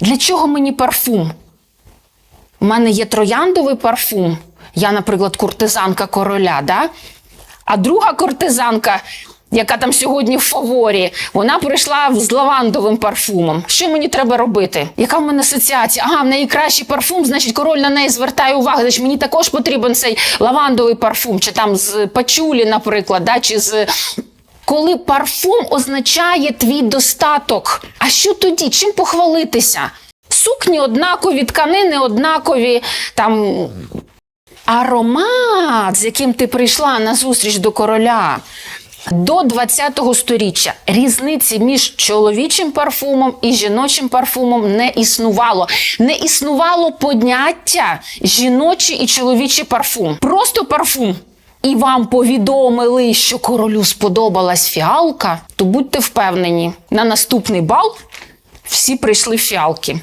Для чого мені парфум? У мене є трояндовий парфум. Я, наприклад, куртизанка короля, да? а друга куртизанка, яка там сьогодні в фаворі, вона прийшла з лавандовим парфумом. Що мені треба робити? Яка в мене асоціація? Ага, в неї кращий парфум, значить, король на неї звертає увагу. Значить, мені також потрібен цей лавандовий парфум, чи там з пачулі, наприклад, да? чи з. Коли парфум означає твій достаток. А що тоді? Чим похвалитися? Сукні однакові, тканини однакові, там аромат, з яким ти прийшла на зустріч до короля. До 20-го сторіччя різниці між чоловічим парфумом і жіночим парфумом не існувало. Не існувало поняття жіночий і чоловічий парфум. Просто парфум. І вам повідомили, що королю сподобалась фіалка, то будьте впевнені, на наступний бал всі прийшли фіалки.